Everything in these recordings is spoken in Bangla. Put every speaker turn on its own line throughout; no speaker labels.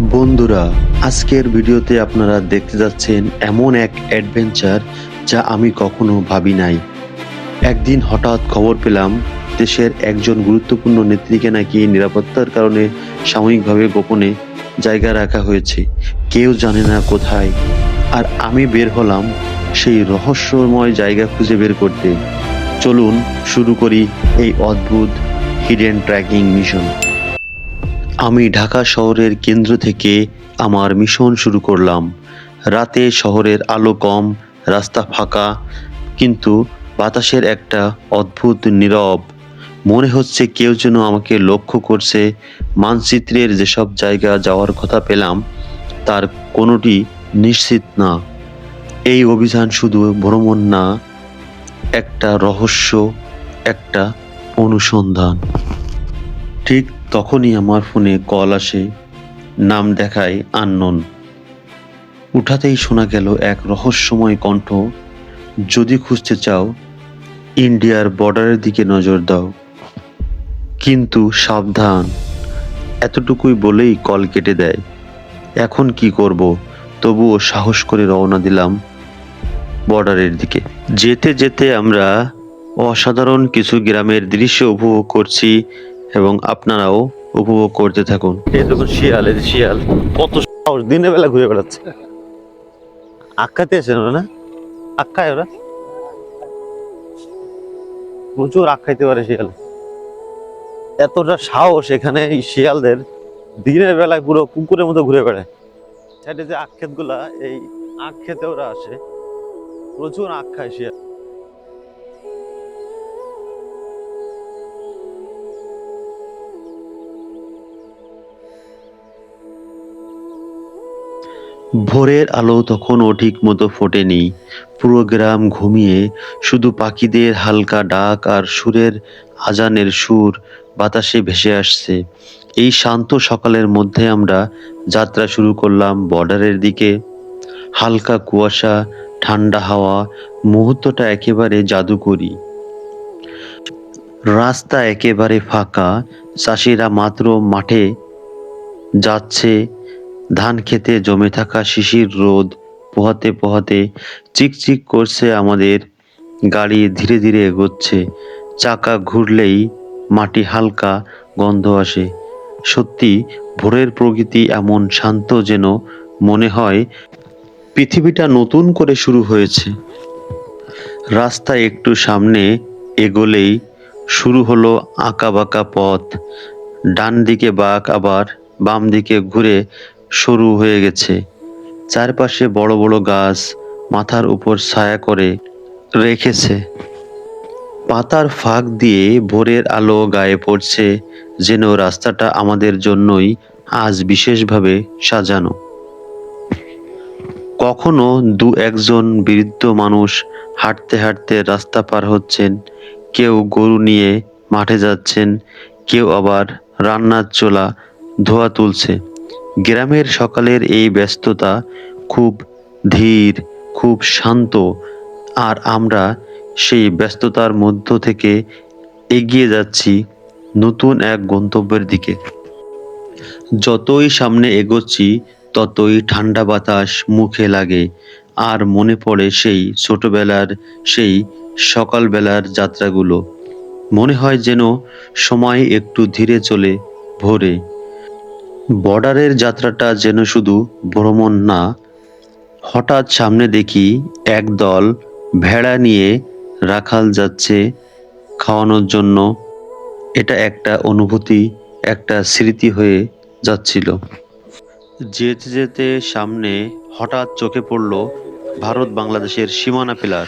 বন্ধুরা, আজকের ভিডিওতে আপনারা দেখতে যাচ্ছেন এমন এক অ্যাডভেঞ্চার যা আমি কখনো ভাবি নাই। একদিন হঠাৎ খবর পেলাম, দেশের একজন গুরুত্বপূর্ণ নেত্রীকে নাকি নিরাপত্তার কারণে সাময়িকভাবে গোপনে জায়গা রাখা হয়েছে। কেউ জানে না কোথায়। আর আমি বের হলাম সেই রহস্যময় জায়গা খুঁজে বের করতে। চলুন শুরু করি এই অদ্ভুত হিডেন ট্র্যাকিং মিশন আমি ঢাকা শহরের কেন্দ্র থেকে আমার মিশন শুরু করলাম। রাতে শহরের আলো কম, রাস্তা ফাঁকা, কিন্তু বাতাসের একটা অদ্ভুত নীরব। মনে হচ্ছে কেউ যেন আমাকে লক্ষ্য করছে। মানচিত্রের যেসব জায়গা যাওয়ার কথা পেলাম, তার কোনোটি নিশ্চিত না। এই অভিযান শুধু ভ্রমণ না, একটা রহস্য, একটা অনুসন্ধান। ঠিক তখনই আমার ফোনে কল আসে, নাম দেখায় আননন। উঠাতেই শোনা গেল এক রহস্যময় কণ্ঠ, যদি খুঁজতে চাও, ইন্ডিয়ার বর্ডারের দিকে নজর দাও। কিন্তু সাবধান, এতটুকুই বলেই কল কেটে দেয়। এখন কি করব? তবুও সাহস করে রওনা দিলাম বর্ডারের দিকে। যেতে যেতে আমরা অসাধারণ কিছু গ্রামের দৃশ্য উপভোগ করছি এবং আপনারাও উপভোগ করতে থাকুন। এই দেখুন শিয়াল, এই শিয়াল, কত সাহস, দিনের বেলা ঘুরে বেড়াচ্ছে। আক্কাতে আছে ওরা? না আক্কায় ওরা? প্রচুর আখ খাইতে পারে শিয়াল। এতটা সাহস এখানে এই শিয়ালদের দিনের বেলায় পুরো কুকুরের মতো ঘুরে বেড়ায়। সাইডে যে আখ ক্ষেত এই আখ খেতে ওরা আসে। প্রচুর আখ খায় শিয়াল। ভোরের আলো তখনও ঠিক মতো ফোটেনি। পুরো গ্রাম ঘুমিয়ে শুধু পাখিদের হালকা ডাক আর সুরের আজানের সুর বাতাসে ভেসে আসছে। এই শান্ত সকালের মধ্যে আমরা যাত্রা শুরু করলাম বর্ডারের দিকে। হালকা কুয়াশা, ঠান্ডা হাওয়া, মুহূর্তটা একেবারে জাদুকরি। রাস্তা একেবারে ফাঁকা, চাষিরা মাত্র মাঠে যাচ্ছে ধান খেতে জমে থাকা শিশির রোদ পোহাতে পোহাতে চিকচিক করছে আমাদের গাড়ি ধীরে ধীরে এগোচ্ছে। চাকা ঘুরলেই মাটি হালকা গন্ধ আসে। সত্যি, ভোরের প্রকৃতি এমন শান্ত যেন মনে হয় পৃথিবীটা নতুন করে শুরু হয়েছে। রাস্তা একটু সামনে এগোলেই শুরু হলো আঁকা বাঁকা পথ। ডান দিকে বাঁক, আবার বাম দিকে ঘুরে সরু হয়ে গেছে। চারপাশে বড় বড় গাছ মাথার উপর ছায়া করে রেখেছে। পাতার ফাঁক দিয়ে ভোরের আলো গায়ে পড়ছে যেন রাস্তাটা আমাদের জন্যই আজ বিশেষভাবে সাজানো। কখনো দু একজন বৃদ্ধ মানুষ হাঁটতে হাঁটতে রাস্তা পার হচ্ছেন, কেউ গরু নিয়ে মাঠে যাচ্ছেন, কেউ আবার রান্নার চোলা ধোয়া তুলছে। গ্রামের সকালের এই ব্যস্ততা খুব ধীর, খুব শান্ত। আর আমরা সেই ব্যস্ততার মধ্য থেকে এগিয়ে যাচ্ছি নতুন এক গন্তব্যের দিকে। যতই সামনে এগোচ্ছি, ততই ঠান্ডা বাতাস মুখে লাগে। আর মনে পড়ে সেই ছোটবেলার সেই সকালবেলার যাত্রাগুলো। মনে হয় যেন সময় একটু ধীরে চলে ভোরে। বর্ডারের যাত্রাটা যেন শুধু ভ্রমণ না, হঠাৎ সামনে দেখি এক দল ভেড়া নিয়ে রাখাল যাচ্ছে খাওয়ানোর জন্য। এটা একটা অনুভূতি, একটা স্মৃতি হয়ে যাচ্ছিল। যেতে যেতে সামনে হঠাৎ চোখে পড়ল ভারত বাংলাদেশের সীমানা পিলার।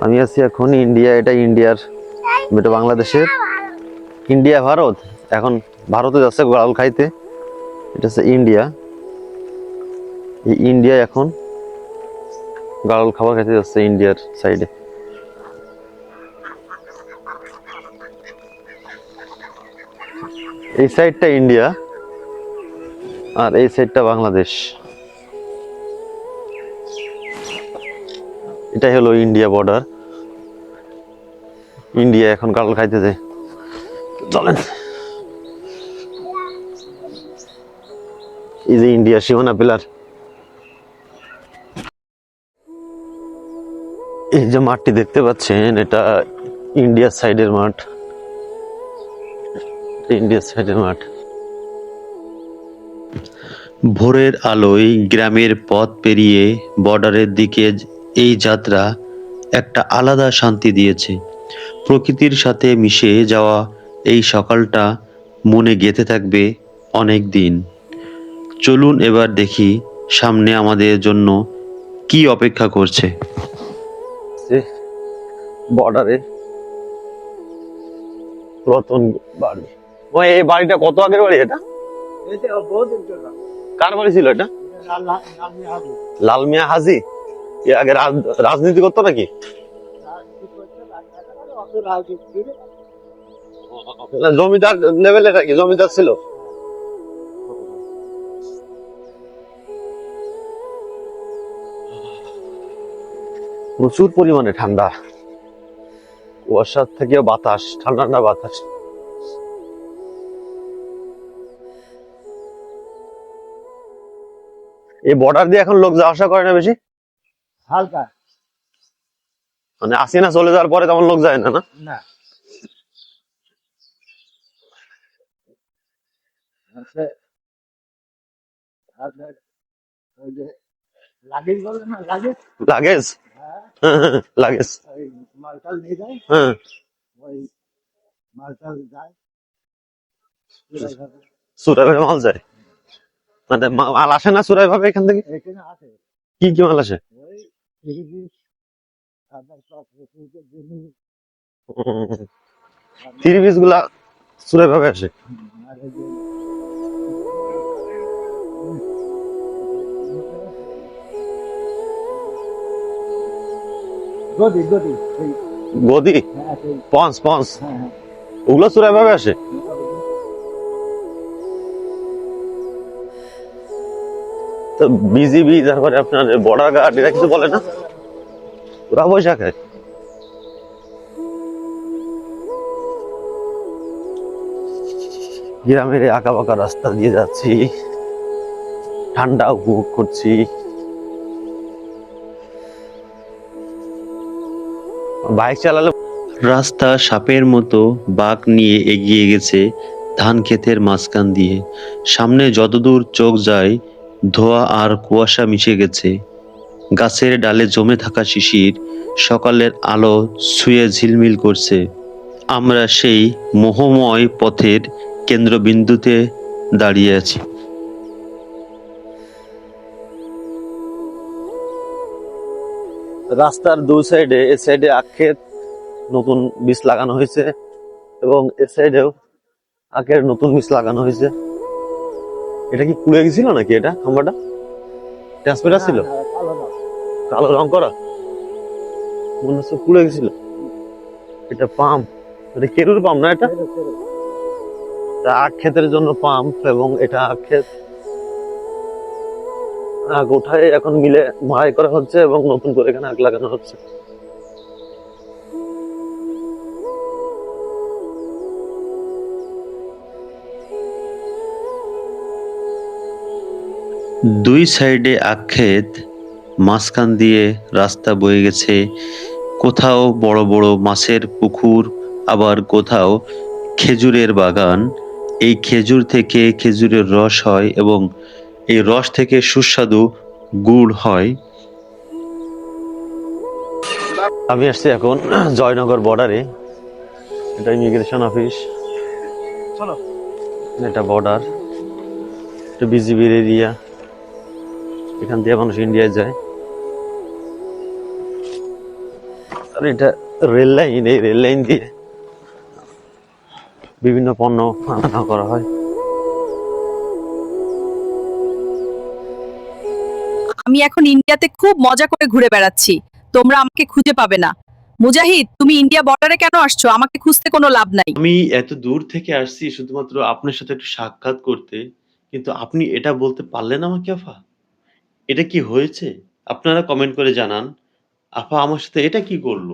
আমি আছি এখন ইন্ডিয়া, এটা ইন্ডিয়ার, এটা বাংলাদেশের। ইন্ডিয়া, ভারত, এখন ভারতে যাচ্ছে গোড়াল খাইতে। এটা হচ্ছে ইন্ডিয়া। এই ইন্ডিয়া এখন গাড়ল খাবার খাইতে যাচ্ছে ইন্ডিয়ার সাইডে এই সাইডটা ইন্ডিয়া আর এই সাইডটা বাংলাদেশ। এটাই হলো ইন্ডিয়া বর্ডার ইন্ডিয়া এখন গাড়ল খাইতে যায় চলেন।
এই যে ইন্ডিয়া সীমানা পিলার এই যে মাঠটি দেখতে পাচ্ছেন, এটা ইন্ডিয়ার সাইডের মাঠ। ইন্ডিয়ার সাইডের মাঠ। ভোরের আলোয় গ্রামের পথ পেরিয়ে বর্ডারের দিকে এই যাত্রা একটা আলাদা শান্তি দিয়েছে। প্রকৃতির সাথে মিশে যাওয়া এই সকালটা মনে গেঁথে থাকবে অনেক দিন। চলুন এবার দেখি সামনে আমাদের জন্য কি অপেক্ষা করছে। বর্ডারে। রতন বাড়ি। ওই এই বাড়িটা কত আগের বাড়ি এটা? কার বাড়ি ছিল এটা? লাল মিয়া হাজি। এ আগে রাজ- রাজনীতি করতো নাকি? জমিদার লেভেলে নাকি? জমিদার ছিল? প্রচুর পরিমাণে ঠান্ডা। কুয়াশার থেকে বাতাস ঠান্ডা ঠান্ডা বাতাস। এই বর্ডার দিয়ে এখন লোক যাওয়া আসা করে না বেশি?
হালকা।
মানে আসি না চলে যাওয়ার পরে তেমন লোক যায় না না?
না। লাগেজ লাগেজ
লাগেজ
হ্যাঁ
লাগেজ
ওই মালটাল নিয়ে যায়?
হ্যাঁ।
ওই মালটাল যায়। এইভাবে।
মাল যায়? মানে মাল আসে না সুরাই ভাবে এখান থেকে?
এখানে আছে
কি কি মাল আসে? থ্রি পিসগুলা সুরাই ভাবে আসে।
গদি গদি
গদি?
হ্যাঁ সেই
পঞ্চ পঞ্চ
হ্যাঁ হ্যাঁ।
ওগুলো সুরাই ভাবে আসে? তো বিজিবি তারপরে আপনার বর্ডার গার্ড এরা কিছু বলে না? ওরা পয়সা খায়। গ্রামের আঁকা বাঁকা রাস্তা দিয়ে যাচ্ছি। ঠান্ডা উপভোগ করছি। বাইক চালালে রাস্তা সাপের মতো বাঘ নিয়ে এগিয়ে গেছে ধান ক্ষেতের মাঝখান দিয়ে। সামনে যতদূর চোখ যায়, ধোয়া আর কুয়াশা মিশে গেছে। গাছের ডালে জমে থাকা শিশির সকালের আলো ছুঁয়ে ঝিলমিল করছে। আমরা সেই মোহময় পথের কেন্দ্রবিন্দুতে দাঁড়িয়ে আছি। রাস্তার দু সাইডে এ সাইডে আখেত নতুন বীজ লাগানো হয়েছে এবং এ সাইডেও আখের নতুন বীজ লাগানো হয়েছে। এটা কি পুড়ে গেছিল নাকি এটা খাম্বাটা? ট্রান্সমিটার ছিল
কালো।
রং করা? মনে হচ্ছে পুড়ে গেছিল। এটা পাম্প এটা কেরুর পাম্প না। এটা? আখ ক্ষেতের জন্য পাম্প এবং এটা আখ ক্ষেত। আখ ওঠায় এখন মিলে মারাই করা হচ্ছে এবং নতুন করে এখানে আখ লাগানো হচ্ছে। দুই সাইডে আক্ষেত মাঝখান দিয়ে রাস্তা বয়ে গেছে। কোথাও বড় বড় মাছের পুকুর, আবার কোথাও খেজুরের বাগান। এই খেজুর থেকে খেজুরের রস হয় এবং এই রস থেকে সুস্বাদু গুড় হয়। আমি আসছি এখন জয়নগর বর্ডারে এটা ইমিগ্রেশন অফিস
চলো।
এটা বর্ডার এটা বিজিবির এরিয়া এখান দিয়ে মানুষ ইন্ডিয়ায় যায়। আর এটা রেল লাইন এই রেল লাইন দিয়ে বিভিন্ন পণ্য আনা করা হয়।
আমি এখন ইন্ডিয়াতে খুব মজা করে ঘুরে বেড়াচ্ছি। তোমরা আমাকে খুঁজে পাবে না। মুজাহিদ, তুমি ইন্ডিয়া বর্ডারে কেন আসছো? আমাকে খুঁজতে কোনো লাভ নাই।
আমি এত দূর থেকে আসছি শুধুমাত্র আপনার সাথে একটু সাক্ষাৎ করতে, কিন্তু আপনি এটা বলতে পারলেন আমাকে, আফা? এটা কি হয়েছে? আপনারা কমেন্ট করে জানান। আফা, আমার সাথে এটা কি করল?